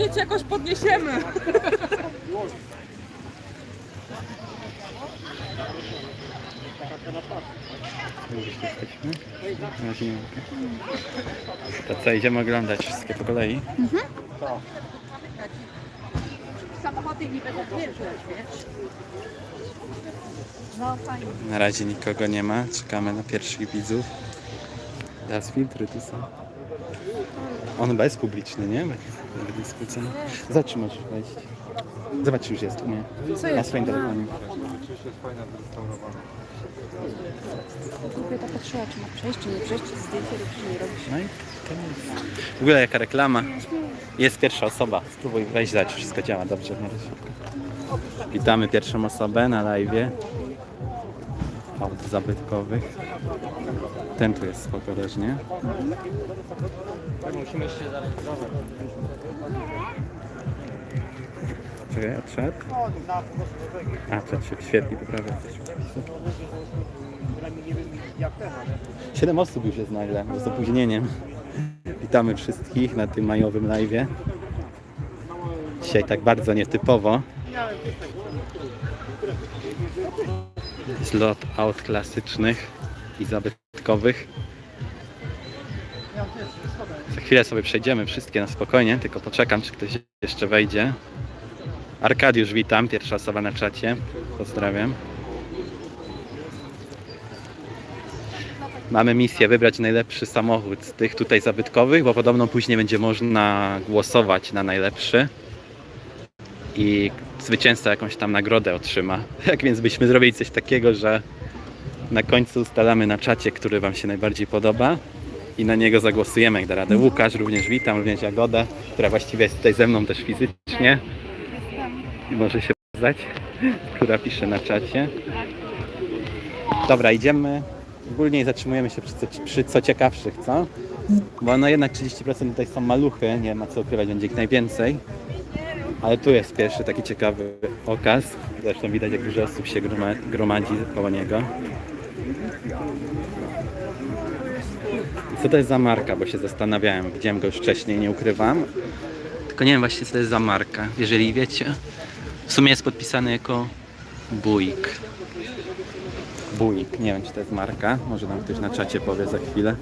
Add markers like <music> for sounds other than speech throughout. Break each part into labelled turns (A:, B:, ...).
A: Przyjedzie, jakoś podniesiemy.
B: Na. To co, idziemy oglądać wszystkie po kolei?
A: Samochody nie będą wjeżdżać, wiesz? No fajnie.
B: Na razie nikogo nie ma. Czekamy na pierwszych widzów. Teraz filtry tu są. On chyba jest publiczny, nie? Skrócony. Czy możesz wejść. Zobacz, już jest, nie?
A: Co
B: Na
A: jest?
B: swoim telefonie.
A: Kupię tak patrzyła, czy ma przejść, czy nie przejść, czy zdjęcie robić, czy nie robić.
B: No i. W ogóle jaka reklama. Jest pierwsza osoba. Spróbuj wejść, zobacz, wszystko działa dobrze w. Witamy pierwszą osobę na live. Aut zabytkowych. Ten tu jest spoko też, nie?
C: Musimy się zarejestrować.
B: Czekaj, odszedł. A, to się świetnie poprawia. Siedem osób już jest nagle, z opóźnieniem. Witamy wszystkich na tym majowym live'ie. Dzisiaj tak bardzo nietypowo. Zlot aut klasycznych i zabytkowych. Za chwilę sobie przejdziemy wszystkie na spokojnie, tylko poczekam, czy ktoś jeszcze wejdzie. Arkadiusz, witam, pierwsza osoba na czacie. Pozdrawiam. Mamy misję wybrać najlepszy samochód z tych tutaj zabytkowych, bo podobno później będzie można głosować na najlepszy. I zwycięzca jakąś tam nagrodę otrzyma. <laughs> Jak więc byśmy zrobili coś takiego, że na końcu ustalamy na czacie, który Wam się najbardziej podoba i na niego zagłosujemy, jak da radę. Łukasz również witam, również Jagodę, która właściwie jest tutaj ze mną też fizycznie i może się zdać, <laughs> która pisze na czacie. Dobra, idziemy. Ogólnie zatrzymujemy się przy, co- przy co ciekawszych, co? Bo no jednak 30% tutaj są maluchy, nie ma co ukrywać, będzie ich najwięcej. Ale tu jest pierwszy taki ciekawy okaz. Zresztą widać, jak dużo osób się groma- gromadzi koło niego. Co to jest za marka, bo się zastanawiałem. Widziałem go już wcześniej, nie ukrywam. Tylko nie wiem właśnie, co to jest za marka. Jeżeli wiecie, w sumie jest podpisany jako Buick. Buick, nie wiem czy to jest marka. Może nam ktoś na czacie powie za chwilę.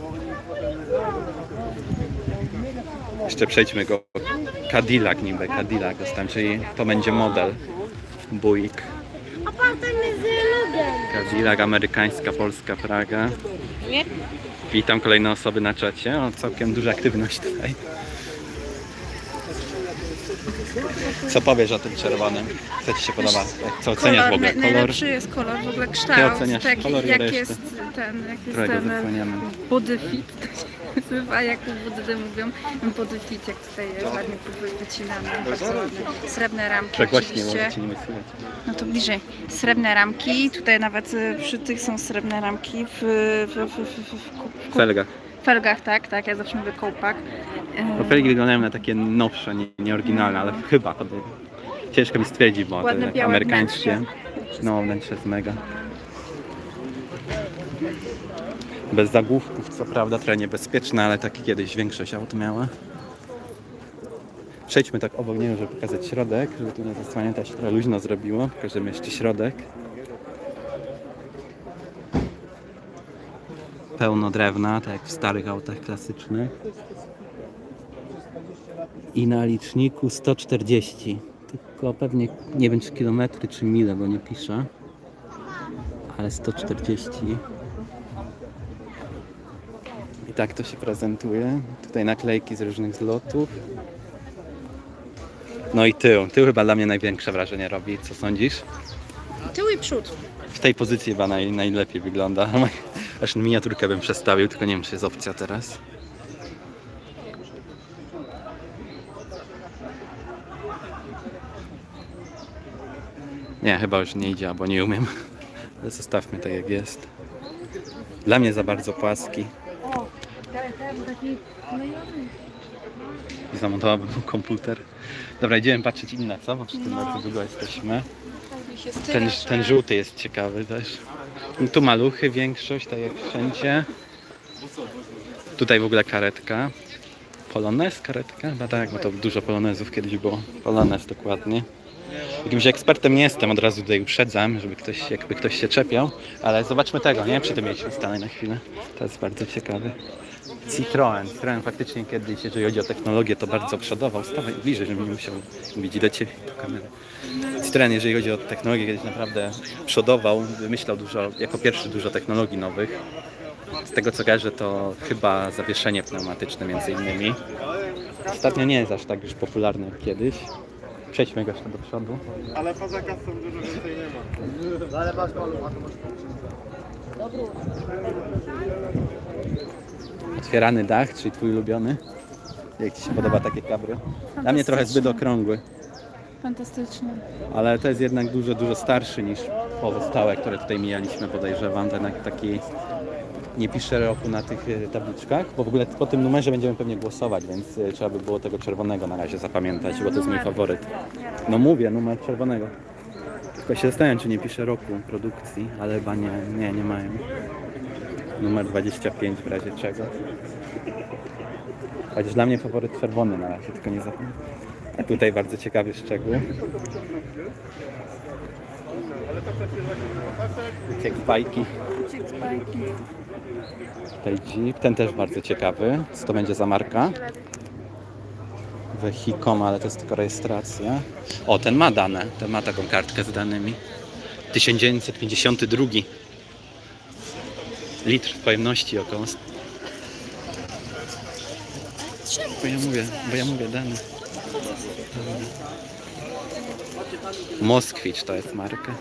B: Jeszcze przejdźmy go. Cadillac niby, Cadillac dostałem, czyli to będzie model Buick. Cadillac, amerykańska, polska Praga. Witam kolejne osoby na czacie. O, całkiem duża aktywność tutaj. Co powiesz o tym czerwonym? Co Ci się podoba? Co oceniasz w ogóle? Kolor?
D: Najlepszy jest kolor, w ogóle
B: Ty
D: kształt,
B: oceniasz
D: taki,
B: kolor i
D: jak
B: resztę.
D: jest ten, jak jest
B: Którego
D: ten
B: zasłaniamy?
D: body fit, <laughs> nazywa, jak budy mówią, body fit, jak tutaj jest ładnie wy- wycinane, bardzo ładne. Srebrne ramki
B: Przegłośnie,
D: oczywiście,
B: może Ci nie słychać.
D: no to bliżej, srebrne ramki, tutaj nawet y, przy tych są srebrne ramki w, w, w, w, w, w, ku-
B: felgach.
D: felgach, tak, tak, ja zawsze mówię kołpak.
B: Bo felgi wyglądają na takie nowsze, nie, nie oryginalne, ale chyba. podobnie. Ciężko mi stwierdzić, bo to
D: Ładne
B: tak
D: białe
B: amerykańskie.
D: wnętrze.
B: No, wnętrze jest mega. Bez zagłówków, co prawda, trochę niebezpieczne, ale tak kiedyś większość aut miała. Przejdźmy tak obok niego, żeby pokazać środek, żeby tu nie zasłaniać, to się trochę luźno zrobiło. Pokażemy jeszcze środek. Pełno drewna, tak jak w starych autach klasycznych. I na liczniku 140. Tylko pewnie nie wiem czy kilometry, czy mile, bo nie pisze. Ale 140. Tak to się prezentuje. Tutaj naklejki z różnych zlotów. No i tył. Tył chyba dla mnie największe wrażenie robi. Co sądzisz?
D: Tył i przód.
B: W tej pozycji chyba naj, najlepiej wygląda. <laughs> Aż miniaturkę bym przestawił, tylko nie wiem czy jest opcja teraz. Nie, chyba już nie idzie, bo nie umiem. <laughs> Ale zostawmy tak jak jest. Dla mnie za bardzo płaski. I zamontowałbym komputer. Dobra, idziemy patrzeć inne, co? Bo przy tym bardzo długo jesteśmy. Ten, ten żółty jest ciekawy też. Tu maluchy większość, tak jak wszędzie. Tutaj w ogóle karetka. Polonez, karetka? Chyba tak, bo to dużo polonezów kiedyś było. Polonez dokładnie. Jakimś ekspertem nie jestem, od razu tutaj uprzedzam, żeby ktoś, jakby ktoś się czepiał, ale zobaczmy tego, nie? Przy tym mieliśmy stanąć na chwilę. To jest bardzo ciekawe. Citroen. Citroen faktycznie kiedyś, jeżeli chodzi o technologię, to bardzo przodował. Stawaj bliżej, żebym nie musiał mówić do Ciebie do kamery. Citroen, jeżeli chodzi o technologię, kiedyś naprawdę przodował, wymyślał dużo, jako pierwszy dużo technologii nowych. Z tego co kojarzę, to chyba zawieszenie pneumatyczne między innymi. Ostatnio nie jest aż tak już popularne jak kiedyś. Przejdźmy go jeszcze do przodu.
C: Ale poza kasą dużo więcej nie ma.
B: Otwierany dach, czyli twój ulubiony. Jak Ci się podoba takie cabrio? Dla mnie trochę zbyt okrągły,
D: Fantastycznie.
B: ale to jest jednak dużo, dużo starszy niż pozostałe, które tutaj mijaliśmy, podejrzewam. Ten taki nie pisze roku na tych e, tabliczkach, bo w ogóle po tym numerze będziemy pewnie głosować, więc e, trzeba by było tego czerwonego na razie zapamiętać, bo to jest mój faworyt. No mówię, numer czerwonego. Tylko się zastanawiam, czy nie pisze roku produkcji, ale chyba nie, nie, nie mają. Numer 25 w razie czego. Chociaż dla mnie faworyt czerwony na razie, tylko nie zapomnę. A tutaj bardzo ciekawy szczegół. Jak bajki.
D: Bajki.
B: Tutaj Jeep, ten też bardzo ciekawy. Co to będzie za marka? Vehicom, ale to jest tylko rejestracja. O, ten ma dane, ten ma taką kartkę z danymi. 1952. Litr pojemności około. Bo ja mówię, bo ja mówię dane. Moskwicz to jest marka.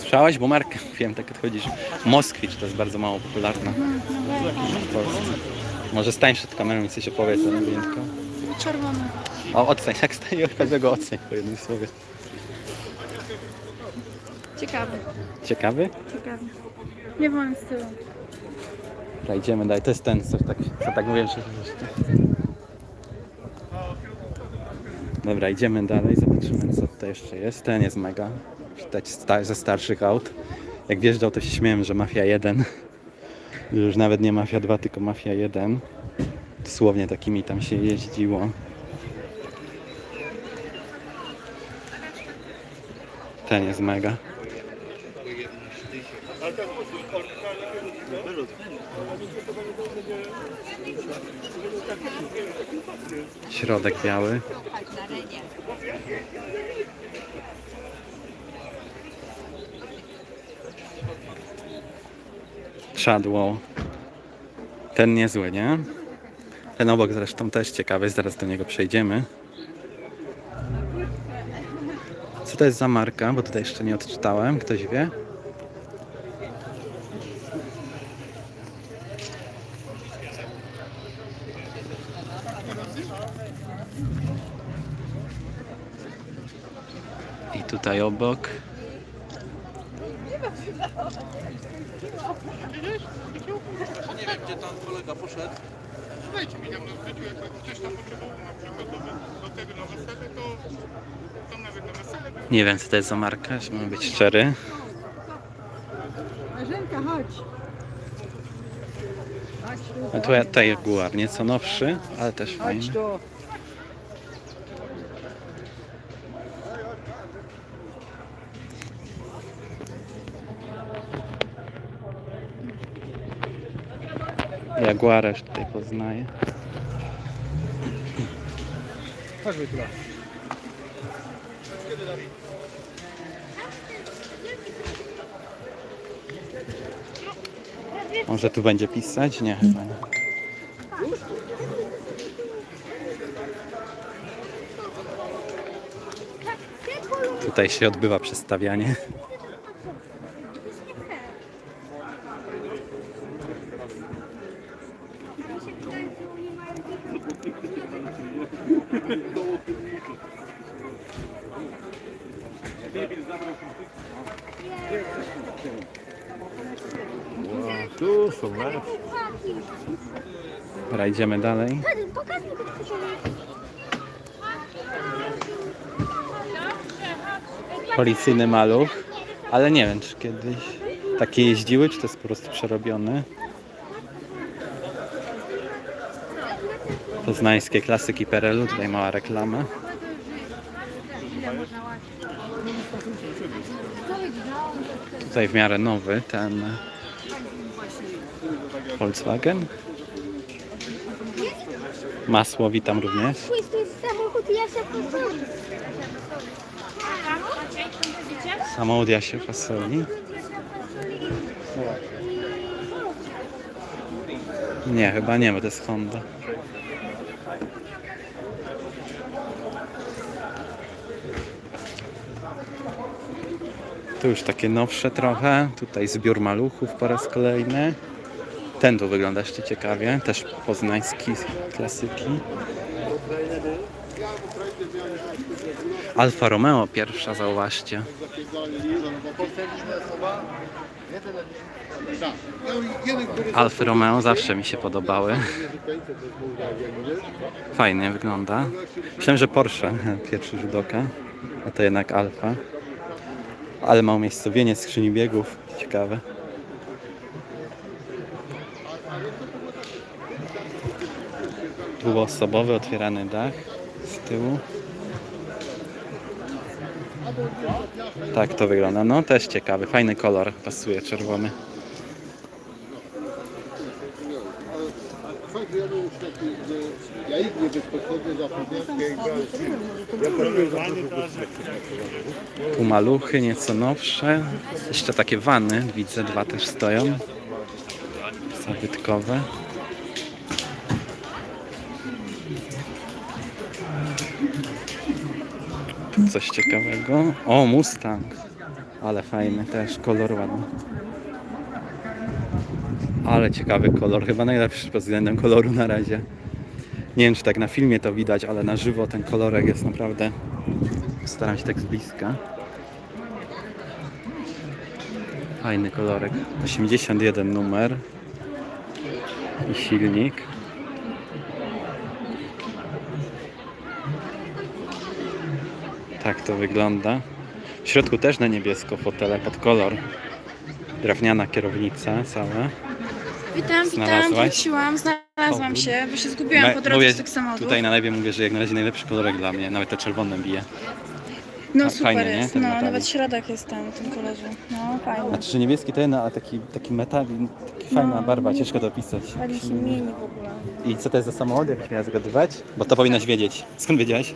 B: Słyszałaś, bo markę wiem, tak odchodzisz. Moskwicz to jest bardzo mało popularna w Polsce. Może stań przed kamerą i coś opowiedz wyjątku.
D: Czerwony.
B: O, oceń, jak staje każdego oceń po jednym słowie.
D: Ciekawy.
B: Ciekawy?
D: Ciekawy. Nie w moim stylu.
B: Dobra, idziemy dalej. To jest ten, co tak, co tak mówię, że... Dobra, idziemy dalej, zobaczymy co tutaj jeszcze jest. Ten jest mega. Widać sta- ze starszych aut. Jak wjeżdżał to się śmiałem, że Mafia 1. Że Już nawet nie Mafia 2, tylko Mafia 1. Dosłownie takimi tam się jeździło. Ten jest mega. Środek biały. Szadło. Ten niezły, nie? Ten obok zresztą też ciekawy, zaraz do niego przejdziemy. Co to jest za marka? Bo tutaj jeszcze nie odczytałem. Ktoś wie? I tutaj obok.
C: Dajcie mi tam na zbyciu, jak ktoś tam potrzebował na przykład do, do tego na wesele, to tam nawet na wesele by
B: Nie wiem, co to jest za marka, żeby być szczery.
A: Marzenka, chodź.
B: A tu- Tutaj Jaguar, nieco nowszy, ale też fajny. Już tutaj poznaję. Może tu będzie pisać? Nie, chyba nie. Tutaj się odbywa przestawianie. idziemy dalej. Policyjny maluch, ale nie wiem, czy kiedyś takie jeździły, czy to jest po prostu przerobione. Poznańskie klasyki PRL-u, tutaj mała reklama. Tutaj w miarę nowy ten Volkswagen. Masło witam również.
E: Jest samochód Jasia Fasoli.
B: Samochód Jasie Fasoli. Nie, chyba nie, bo to jest Honda. Tu już takie nowsze trochę. Tutaj zbiór maluchów po raz kolejny. Ten tu wygląda jeszcze ciekawie. Też poznański klasyki. Alfa Romeo pierwsza, zauważcie. Alfa Romeo zawsze mi się podobały. Fajnie wygląda. Myślałem, że Porsche <laughs> pierwszy rzut oka, a to jednak Alfa. Ale ma umiejscowienie skrzyni biegów. Ciekawe. Dwuosobowy otwierany dach z tyłu. Tak to wygląda. No też ciekawy, fajny kolor, pasuje czerwony.
F: Ja
B: Tu maluchy nieco nowsze. Jeszcze takie wany, widzę, dwa też stoją. Zabytkowe. Coś ciekawego. O, Mustang. Ale fajny też, kolor ładny. Ale ciekawy kolor, chyba najlepszy pod względem koloru na razie. Nie wiem, czy tak na filmie to widać, ale na żywo ten kolorek jest naprawdę Staram się tak z bliska. Fajny kolorek. 81 numer. I silnik. Tak to wygląda. W środku też na niebiesko fotele pod kolor. Drewniana kierownica cała.
D: Witam, witam,
B: Znalazłaś?
D: wróciłam, znalazłam się, bo się zgubiłam
B: Me-
D: po drodze
B: mówię
D: z tych samochodów.
B: Tutaj na lewie mówię, że jak na razie najlepszy kolorek dla mnie. Nawet te czerwone bije.
D: No super
B: fajnie, nie?
D: jest,
B: Ten
D: no
B: metalik.
D: nawet środek jest tam w tym kolorze. No fajnie.
B: Znaczy, że niebieski ten, ale taki, taki metal, taki fajna barwa, ciężko to opisać.
D: Ładnie się mieni w ogóle.
B: I co to jest za samochód, jakbyś miała zgadywać? Bo to powinnaś wiedzieć. Skąd wiedziałaś?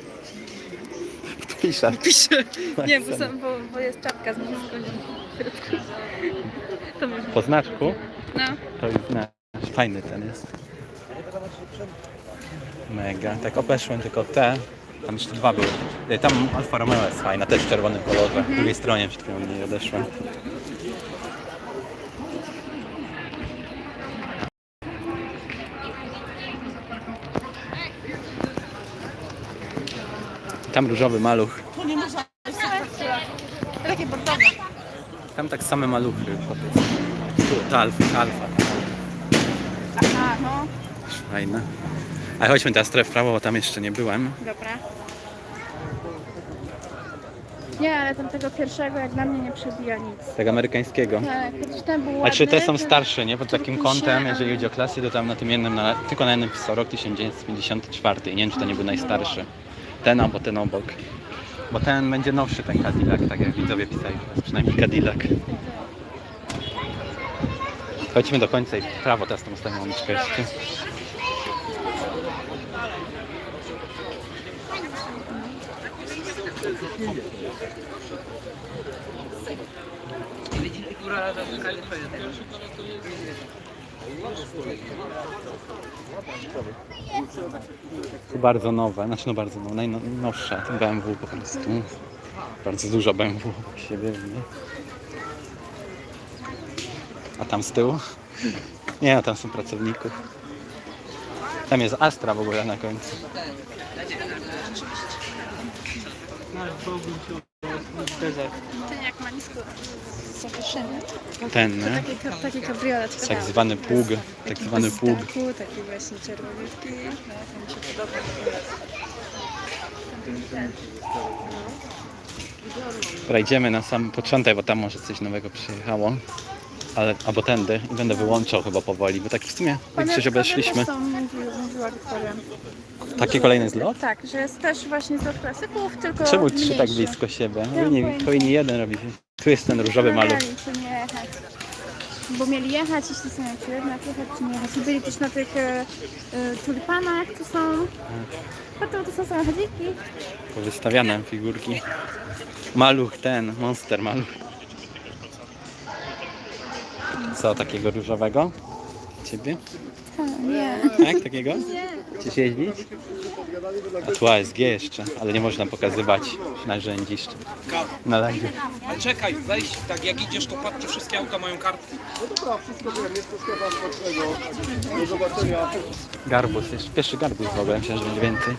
B: Pisze.
D: Piszę. Nie, bo, sam, bo, bo jest czapka z niebiesko. To może.
B: Po znaczku
D: No.
B: to już. Fajny ten jest. Mega. Tak obeszłem tylko te. Tam jeszcze dwa były. Tam Alfa Romeo jest fajna, też w czerwonym kolorze. W drugiej stronie przed chwilą nie odeszłem. Tam różowy maluch.
A: Takie bordowe.
B: Tam tak same maluchy. Tu, alfa, alfa.
D: Aha, no.
B: Też Fajne. Ale chodźmy teraz trochę w prawo, bo tam jeszcze nie byłem.
D: Dobra. Nie, ale tamtego pierwszego jak dla mnie nie przebija nic.
B: Tego amerykańskiego.
D: Tak, chociaż ten był
B: A czy te
D: ładny,
B: są starsze, nie? Pod takim kątem, jeżeli
D: ale-
B: chodzi o klasy, to tam na tym jednym, na, tylko na jednym pisał rok 1954 i nie wiem, czy to nie był najstarszy. Ten albo ten obok. Bo ten będzie nowszy, ten Cadillac, tak jak widzowie pisali, to jest przynajmniej Cadillac. Chodźmy do końca i w prawo teraz tą ostatnią uliczkę jeszcze. Tu bardzo nowe, znaczy no bardzo nowe, najnowsza, ten BMW po prostu. Bardzo dużo BMW obok siebie. Nie? A tam z tyłu? Nie, no tam są pracowników. Tam jest Astra w ogóle na końcu.
D: Ten jak ma nisko zawieszenie.
B: Ten, nie?
D: Taki, ka- taki kabriolet.
B: Tak zwany pług, tak zwany pług.
D: Taki taki właśnie czerwoniutki. No, to mi się podoba.
B: Dobra, idziemy na sam początek, bo tam może coś nowego przyjechało. Ale, albo tędy i będę wyłączał chyba powoli, bo tak w sumie większość obeszliśmy.
D: Są, mówiła, mówiła Wiktoria.
B: Taki kolejny zlot?
D: Tak, że jest też właśnie zlot klasyków, tylko
B: Czemu trzy tak
D: mniejszy.
B: blisko siebie? Powinni, powinni jeden robić. Tu jest ten różowy maluch.
D: Nie jechać. Bo mieli jechać i się zastanawiali, czy jednak jechać, czy nie jechać. I byli też na tych e, e, tulipanach, tu są... Potem to są samochodziki.
B: Wystawiane figurki. Maluch ten, monster maluch. Co takiego różowego? Ciebie?
D: Nie.
B: Tak, takiego? Chcesz jeździć? A tu ASG jeszcze, ale nie można pokazywać narzędzi na live.
G: Ale czekaj, weź, tak jak idziesz, to patrz, czy wszystkie auta mają kartki.
F: Dobra, wszystko wiem, jest troszkę wam smacznego. Do zobaczenia.
B: Garbus, jeszcze pierwszy garbus w ogóle, myślę, że będzie więcej.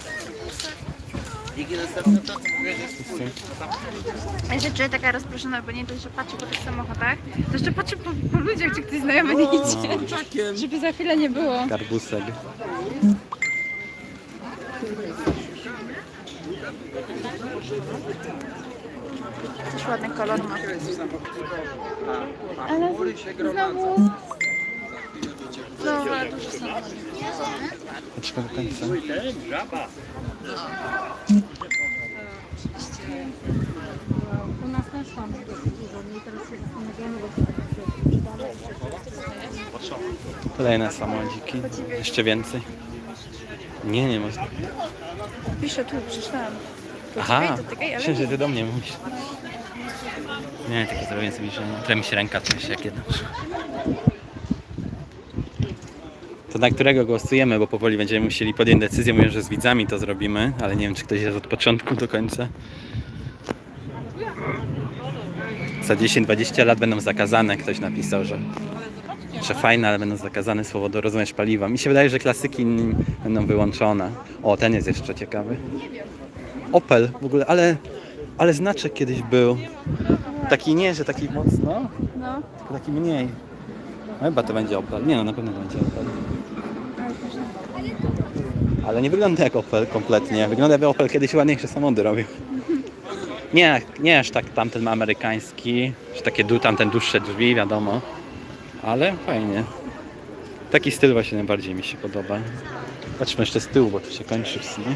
D: Ja się czuję taka rozproszona, bo nie dość, że patrzę po tych samochodach, to jeszcze patrzę po, po ludziach, czy ktoś znajomy nie idzie. Żeby za chwilę nie było.
B: Garbusek.
D: Też ładny kolor ma. Ale znowu... Ale dużo samochodów.
B: Poczekaj
A: U nas też tam dużo, teraz się zastanawiamy, bo
B: Kolejne samochodziki. Jeszcze więcej. Nie, nie można.
D: Piszę tu, przeczytałam.
B: Aha, myślę, że ty do mnie mówisz. Nie, takie zrobię sobie, że trochę mi się ręka trzęsie jak jedna. To na którego głosujemy, bo powoli będziemy musieli podjąć decyzję. Mówię, że z widzami to zrobimy, ale nie wiem, czy ktoś jest od początku do końca. Za 10-20 lat będą zakazane, ktoś napisał, że, że fajne, ale będą zakazane słowo do rozumiesz paliwa. Mi się wydaje, że klasyki będą wyłączone. O, ten jest jeszcze ciekawy. Opel w ogóle, ale, ale znaczek kiedyś był. Taki nie, że taki mocno,
D: No.
B: tylko taki mniej. No chyba to będzie Opel. Nie no, na pewno to będzie Opel. Ale nie wygląda jak Opel kompletnie. Wygląda jakby Opel kiedyś ładniejsze samochody robił. Nie, nie aż tak tamten amerykański, że takie du, tamten dłuższe drzwi, wiadomo. Ale fajnie. Taki styl właśnie najbardziej mi się podoba. Patrzmy jeszcze z tyłu, bo tu się kończy w sumie.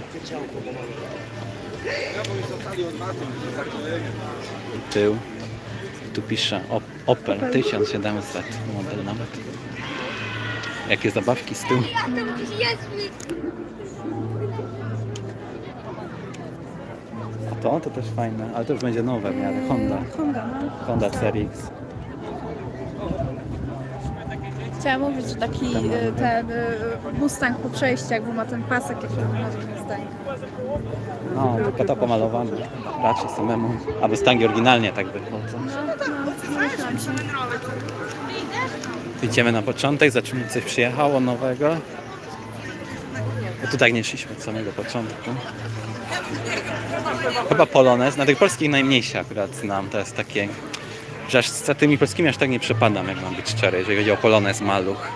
B: Tył. Tu pisze Op- Opel 1700 model nawet. Jakie zabawki z tyłu. To? To też fajne, ale to już będzie nowe w miarę. Honda.
D: Honda, no.
B: Honda CRX.
D: Chciałam mówić, że taki y, ten y, Mustang po przejściach, bo ma ten pasek, jak wychodzi Mustang.
B: No, tylko to pomalowane. Raczej samemu. A Mustangi oryginalnie tak wychodzą. Idziemy na początek, zobaczymy coś przyjechało nowego. Bo tu tak nie szliśmy od samego początku. Chyba Polonez, na tych polskich najmniejsze akurat znam, to jest takie, że aż za tymi polskimi aż tak nie przepadam, jak mam być szczery, jeżeli chodzi o Polonez Maluch.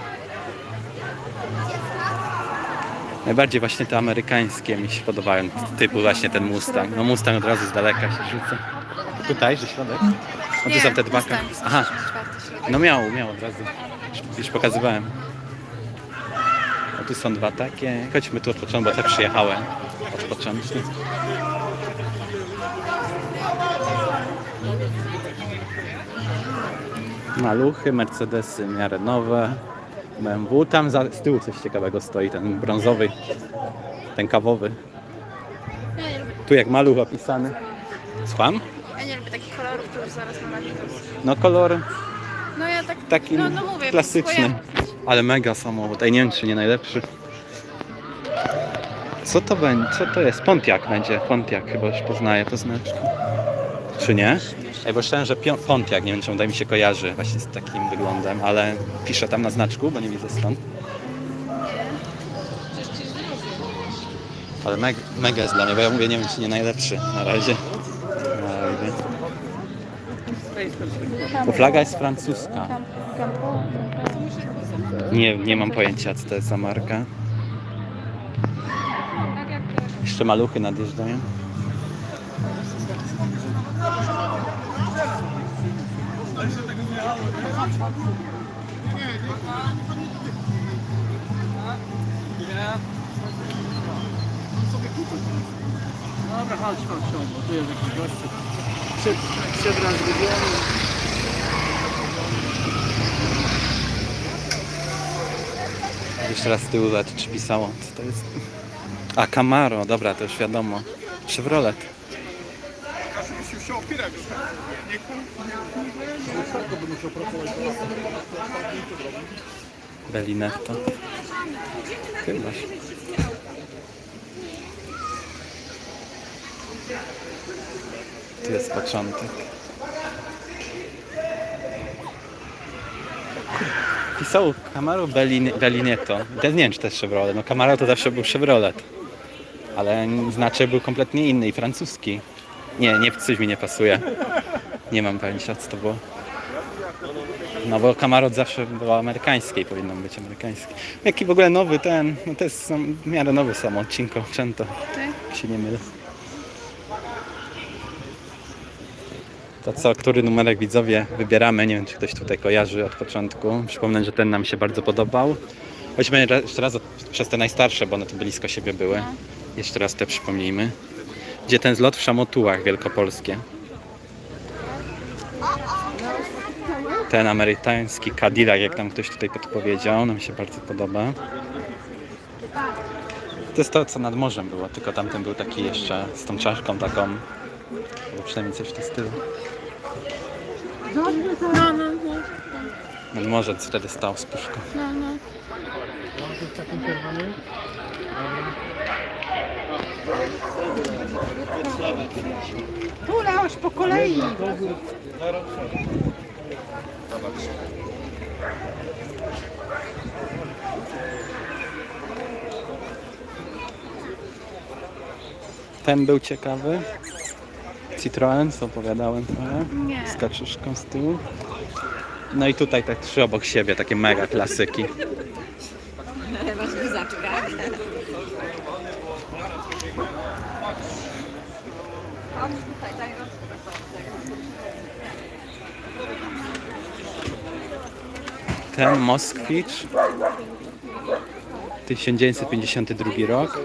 B: Najbardziej właśnie te amerykańskie mi się podobają, typu właśnie ten Mustang. No Mustang od razu z daleka się rzuca. Tutaj, że środek? No tu są te dwa.
D: Mustang,
B: Aha,
D: czwarty środek.
B: no miał, miał od razu. Już, już pokazywałem. A tu są dwa takie. Chodźmy tu od początku, bo te przyjechałem od Maluchy, Mercedesy w miarę nowe. BMW, tam za, z tyłu coś ciekawego stoi, ten brązowy, ten kawowy. Tu jak maluch opisany. Słucham?
D: Ja nie lubię takich kolorów, to już zaraz mam na.
B: No kolor
D: No ja tak,
B: taki
D: no, no mówię,
B: klasyczny. Ale mega samochód. Ej, nie wiem czy nie najlepszy. Co to będzie? Co to jest? Pontiac będzie. Pontiac chyba już poznaję po znaczku. Czy nie? Ej, bo myślałem, że Pontiac, nie wiem czemu, daj mi się kojarzy właśnie z takim wyglądem, ale piszę tam na znaczku, bo nie widzę stąd. Ale mega, mega jest dla mnie, bo ja mówię, nie wiem czy nie najlepszy na razie. Na razie. Bo flaga jest francuska. Nie, nie mam pojęcia, co to jest za marka. Jeszcze maluchy nadjeżdżają.
H: Dobra, chodź, chodź, chodź, bo tu jest jakiś gościu. Przed, przebranżowiony.
B: Jeszcze raz z tyłu zobacz, czy pisało, co to jest. A, Camaro, dobra, to już wiadomo. Chevrolet.
C: Każdy musi się opierać. Nie
B: Bellinetto. Ty masz. Tu jest początek. Pisał Camaro Bellin, Bellinetto. Nie wiem, czy to jest Chevrolet. No Camaro to zawsze był Chevrolet. Ale znaczy był kompletnie inny i francuski. Nie, nie, coś mi nie pasuje. Nie mam pojęcia, co to było. No bo Camaro zawsze było amerykańskie i powinno być amerykańskie. Jaki w ogóle nowy ten, no to jest sam- w miarę nowy samo Cinco Cento, jak się nie mylę. To co, który numerek widzowie wybieramy, nie wiem czy ktoś tutaj kojarzy od początku. Przypomnę, że ten nam się bardzo podobał. Chodźmy ra- jeszcze raz od, przez te najstarsze, bo one tu blisko siebie były. Jeszcze raz te przypomnijmy. Gdzie ten zlot w Szamotułach wielkopolskie. ten amerykański Cadillac, jak tam ktoś tutaj podpowiedział, nam się bardzo podoba. To jest to, co nad morzem było, tylko tamten był taki jeszcze z tą czaszką taką, albo przynajmniej coś w tym stylu. Nad morzem wtedy stał z puszką.
A: Tu Leoś po kolei.
B: Ten był ciekawy. Citroen, co opowiadałem trochę.
D: Nie.
B: Z kaczuszką z tyłu. No i tutaj te trzy obok siebie, takie mega klasyki. <laughs> Ten Moskwicz 1952 rok.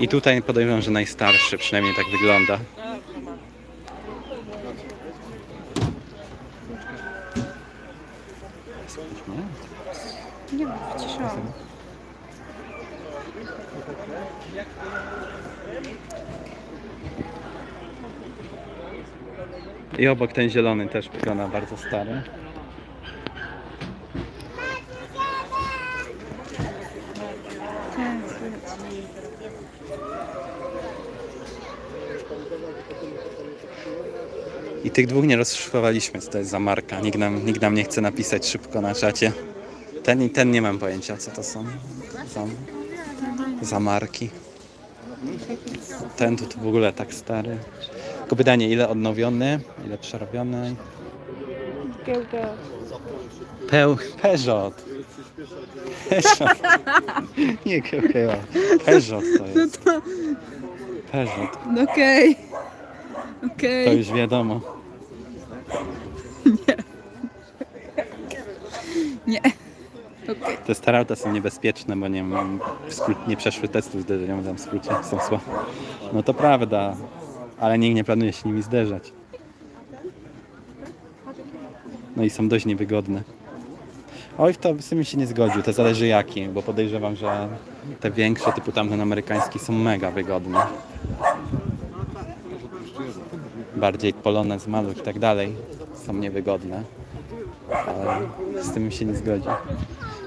B: I tutaj podejrzewam, że najstarszy, przynajmniej tak wygląda.
D: Nie.
B: I obok ten zielony też wygląda bardzo stary. I tych dwóch nie rozszyfrowaliśmy, co to jest za marka. Nikt nam, nikt nam nie chce napisać szybko na czacie. Ten i ten nie mam pojęcia, co to są za, za marki. Ten tu, tu w ogóle tak stary. Tylko pytanie, ile odnowiony, ile przerobiony. Peł, Peugeot. Peugeot. <laughs> Nie kiełkieła. Peugeot to jest. Peugeot.
D: No okej.
B: To
D: Okej.
B: już wiadomo.
D: Nie.
B: Te stare auta są niebezpieczne, bo nie, mam, nie przeszły testów zderzeniowym w skrócie, są słabe. No to prawda, ale nikt nie planuje się nimi zderzać. No i są dość niewygodne. Oj, w to sumie się nie zgodził, to zależy jaki, bo podejrzewam, że te większe, typu tamten amerykański, są mega wygodne. Bardziej Polonez, Maluch i tak dalej są niewygodne, ale z tym się nie zgodzi.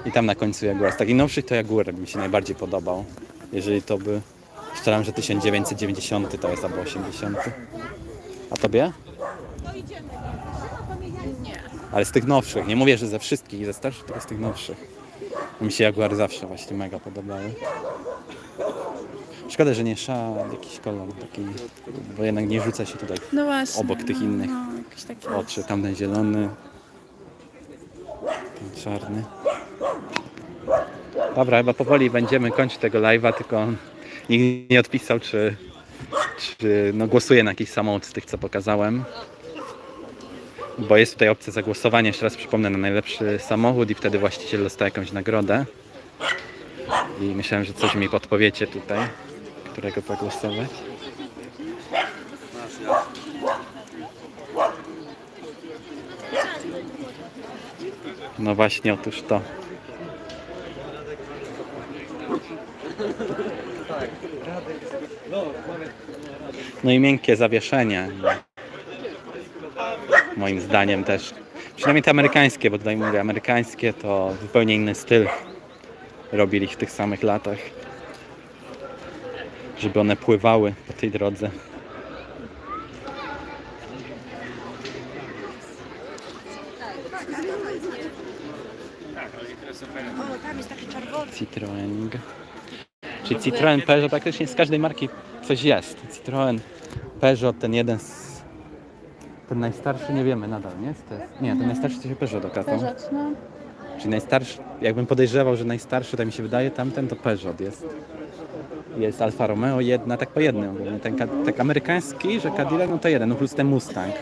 B: I tam na końcu Jaguar. Z takich nowszych to Jaguar mi się najbardziej podobał. Jeżeli to by... Strzelam, że 1990 to jest albo 80. A tobie? Ale z tych nowszych. Nie mówię, że ze wszystkich, ze starszych, tylko z tych nowszych. Mi się Jaguar zawsze właśnie mega podobały. Szkoda, że nie szal, jakiś kolor taki, bo jednak nie rzuca się tutaj
D: No właśnie.
B: obok tych innych
D: No, jakiś taki.
B: oczy. Tamten zielony, ten czarny. Dobra, chyba powoli będziemy kończyć tego live'a, tylko nikt nie odpisał, czy, czy no, głosuje na jakiś samochód z tych, co pokazałem. Bo jest tutaj opcja zagłosowania, jeszcze raz przypomnę, na najlepszy samochód i wtedy właściciel dostaje jakąś nagrodę. I myślałem, że coś mi podpowiecie tutaj, którego zagłosować. No właśnie, otóż to. No i miękkie zawieszenie. Moim zdaniem też. Przynajmniej te amerykańskie, bo tutaj mówię amerykańskie to zupełnie inny styl robili w tych samych latach. Żeby one pływały po tej drodze. Citroen. Czyli Citroen Peugeot praktycznie z każdej marki coś jest. Citroen Peugeot ten jeden z... Ten najstarszy nie wiemy nadal, nie? To jest, nie, ten najstarszy to się Peugeot okazał.
D: Peugeot, no.
B: Czyli najstarszy, jakbym podejrzewał, że najstarszy, tak mi się wydaje, tamten to Peugeot jest. Jest Alfa Romeo jedna, tak po jednym ogólnie. Ten ka- tak amerykański, że Cadillac, no to jeden, no plus ten Mustang.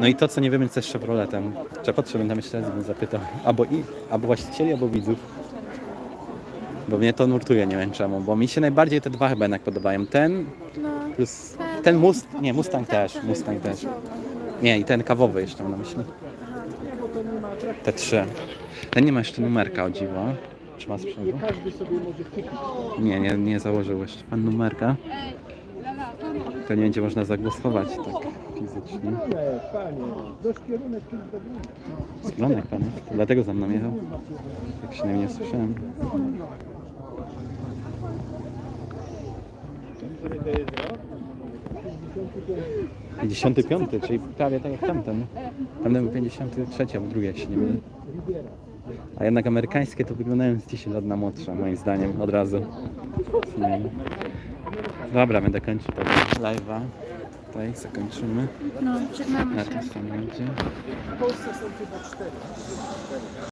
B: No i to, co nie wiemy, co jest Chevroletem. Trzeba potrzebny tam jeszcze raz bym zapytał. Albo, i, albo właścicieli, albo widzów. Bo mnie to nurtuje, nie wiem czemu. Bo mi się najbardziej te dwa chyba jednak podobają. Ten
D: No.
B: plus ten Must... Nie, Mustang też, Mustang też. Nie, i ten kawowy jeszcze mam na myśli. Te trzy. Ten nie ma jeszcze numerka, o dziwo. Czy ma z przodu?
F: Każdy sobie może kupić.
B: Nie, nie, nie założył jeszcze pan numerka. To nie będzie można zagłosować tak fizycznie.
F: Nie, panie, tylko drugi.
B: Zglądek pan jest, dlatego za mną jechał. Tak się nie słyszałem.
F: Który to jest rok?
B: 55, czyli prawie tak jak tamten. Tamten był 53 albo drugie, jak się nie mylę. A jednak amerykańskie to wyglądają z 10 lat na młodsze, moim zdaniem, od razu. Wiem. Dobra, będę kończył tego live'a. Tutaj zakończymy
D: No, żegnamy
B: na
D: się.
B: tym samym.
F: W Polsce są chyba cztery.